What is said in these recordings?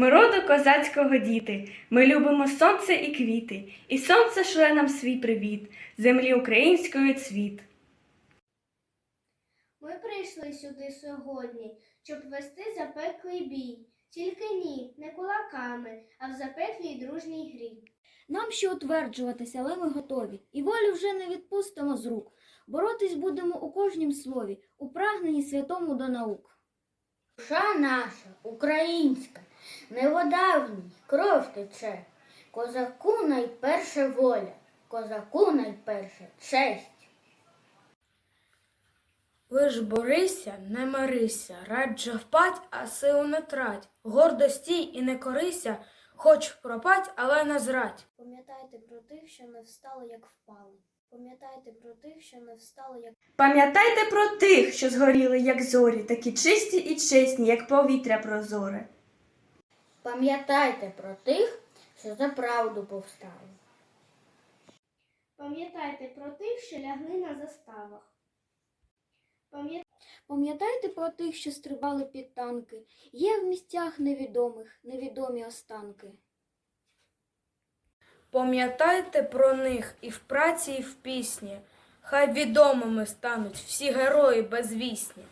Ми роду козацького діти, ми любимо сонце і квіти, і сонце шле нам свій привіт, землі української цвіт. Ми прийшли сюди сьогодні, щоб вести запеклий бій. Тільки ні, не кулаками, а в запеклій дружній грі. Нам ще утверджуватися, але ми готові. І волю вже не відпустимо з рук. Боротись будемо у кожнім слові, у прагненні святому до наук. Душа наша, українська, не вода кров тече. Козаку найперше воля, козаку найперше честь. Лиш борися, не мирися, раджа впать, а силу не трать. Гордо стій і не корися, хоч пропать, але не зрадь. Пам'ятайте про тих, що не встали, як впали. Пам'ятайте про тих, що не встали, як Пам'ятайте про тих, що згоріли, як зорі, такі чисті і чесні, як повітря прозоре. Пам'ятайте про тих, що за правду повстали. Пам'ятайте про тих, що лягли на заставах. Пам'ятайте про тих, що стрибали під танки. Є в місцях невідомих, невідомі останки. Пам'ятайте про них і в праці, і в пісні. Хай відомими стануть всі герої безвісні.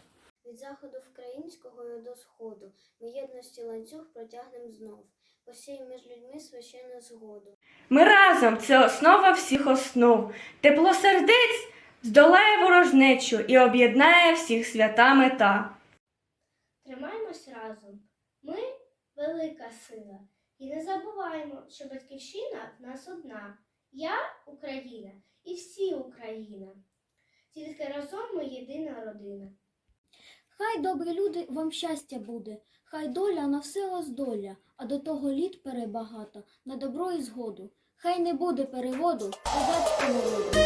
Від заходу українського до сходу ми єдності ланцюг протягнем знов. Посій між людьми священну згоду. Ми разом це основа всіх основ. Тепло сердець здолає ворожнечу і об'єднає всіх свята мета. Тримаймось разом. Ми велика сила. І не забуваємо, що батьківщина в нас одна. Я Україна і всі Україна. Тільки разом ми єдина родина. Хай добрі люди вам щастя буде, хай доля на все вас доля, а до того літ перебагато, на добро і згоду. Хай не буде переводу козацькому роду.